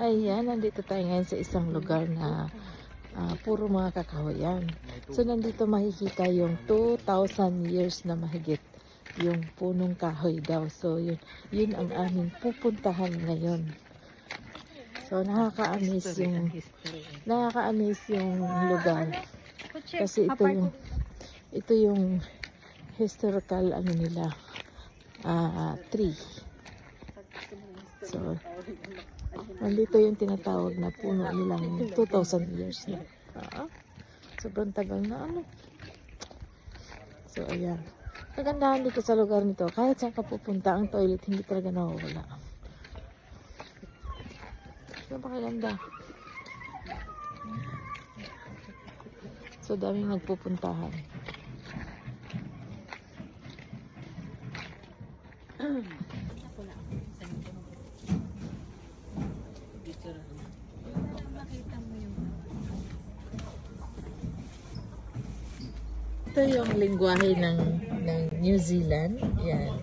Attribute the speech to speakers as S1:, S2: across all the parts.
S1: ayan, nandito tayo ngayon sa isang lugar na ah, puro mga kakahoyan. So, nandito makikita yung 2,000 years na mahigit yung punong kahoy daw. So, yun, yun ang aming pupuntahan ngayon. So, nakaka-amaze yung, nakaka-amaze yung lugar. Kasi ito yung, ito yung historical, ano nila, ah, tree. So, nandito yung tinatawag na puno nilang 2,000 years na. Ah, sobrang tagal na ano. So, ayan. Kagandahan dito sa lugar nito, kahit saan ka pupunta, ang toilet hindi talaga nawawala. Napakaganda. So, daming nagpupuntahan. Ito yung lingwahe ng, ng New Zealand. Yan.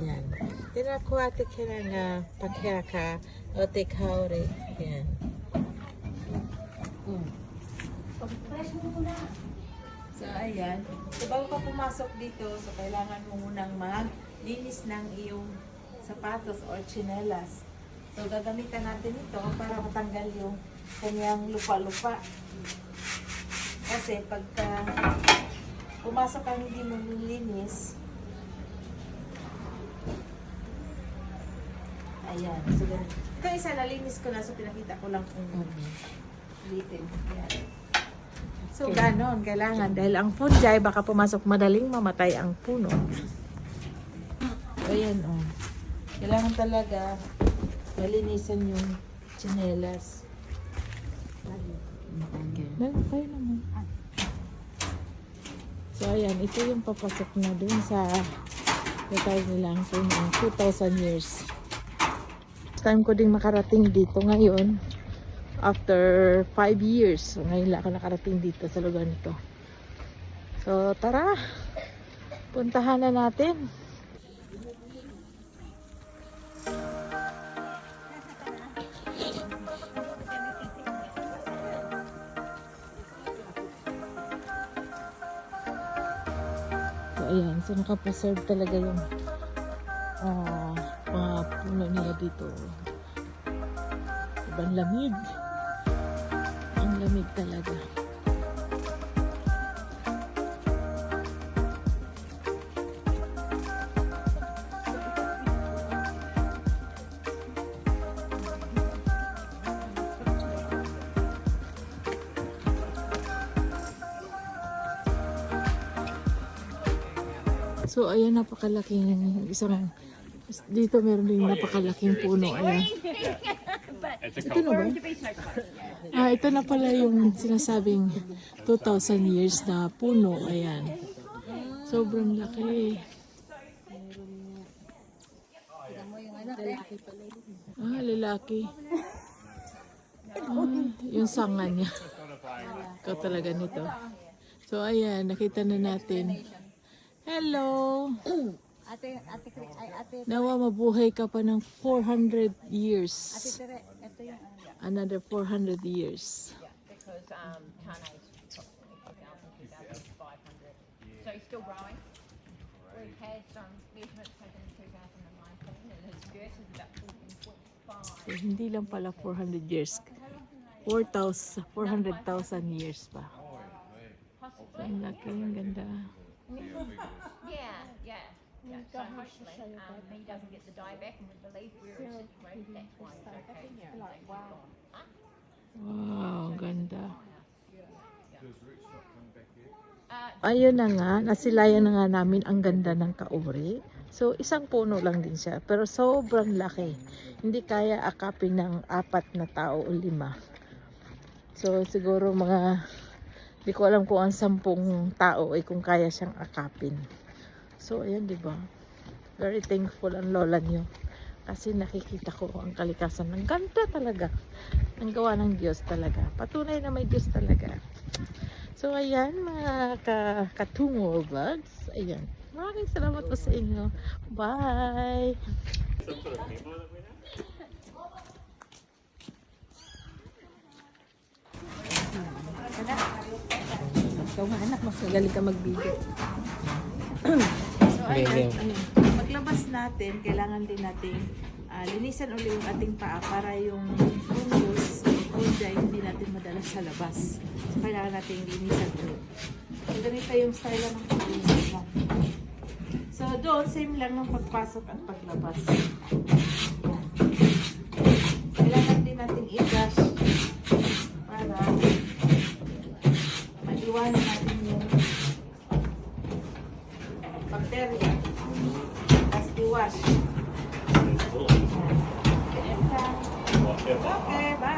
S1: Yan. Tinakuha ate ka ng uh, pakyaka o tekaore. Yan. Mm. So, ayan. So, bago ka pumasok dito, so kailangan mo munang maglinis ng iyong sapatos or chinelas. So, gagamitan natin ito para matanggal yung kanyang lupa-lupa. Kasi pagka pumasok ka hindi mo nilinis, ayan. So, ganun. Ito isa, nalinis ko na. So, pinakita ko lang kung ulitin. Ayan. So, ganon. Kailangan. Dahil ang fungi, baka pumasok madaling mamatay ang puno. Ayan, oh. Kailangan talaga malinisan yung tsinelas. Meron kayo naman. So, ayan. Ito yung papasok na dun sa natawag nila ang puno. 2,000 years. Time ko ding makarating dito ngayon after 5 years. So, ngayon lang ako nakarating dito sa lugar nito. So, tara! Puntahan na natin. Ayan. So, nakapreserve talaga yung ah, mga puno nila dito. Sobrang lamig. Ang lamig talaga. So, ayan, napakalaking isang dito meron din napakalaking puno. Ayan. Ito na ba? Ah, ito na pala yung sinasabing 2,000 years na puno. Ayan. Sobrang laki. Ah, lalaki. Ah, yung sanga niya. Ikaw talaga nito. So, ayan, nakita na natin. Hello!
S2: Ate, ate, ay, ate,
S1: Nawa mabuhay ka pa ng 400 years.
S2: Tere, ito yung ano.
S1: Another 400 years.
S3: because um, is approximately 2,000, 2,500. So he's still growing. We've had some measurements taken in 2019 and his girth is about 14.5.
S1: So, hindi lang pala 400 years. 4,000, 400,000 years pa. Ang laki, ang ganda.
S3: Yeah, yeah. Yeah, so hopefully um, he doesn't get the dye back and we believe we're in a situation that's why he's okay. Like, wow.
S1: Wow, ganda.
S3: Uh,
S1: Ayun na nga, nasilayan na nga namin ang ganda ng kauri. So, isang puno lang din siya. Pero sobrang laki. Hindi kaya akapin ng apat na tao o lima. So, siguro mga, di ko alam kung ang sampung tao ay kung kaya siyang akapin. So, ayan, di ba? Very thankful ang lola niyo. Kasi nakikita ko ang kalikasan. Ang ganda talaga. Ang gawa ng Diyos talaga. Patunay na may Diyos talaga. So, ayan, mga ka katungo vlogs. Ayan. Maraming salamat po sa inyo. Bye! Ikaw nga anak, mas magaling ka mag-video. so ayan. Paglabas natin, kailangan din natin ah, linisan ulit yung ating paa para yung fungus, fungi, hindi natin madala sa labas. So kailangan natin linisan ulit. So ganito yung style ng paglinis mo. So doon, same lang ng pagpasok at paglabas. Maiwanan natin yung bacteria. Tapos i-wash. Okay, bye.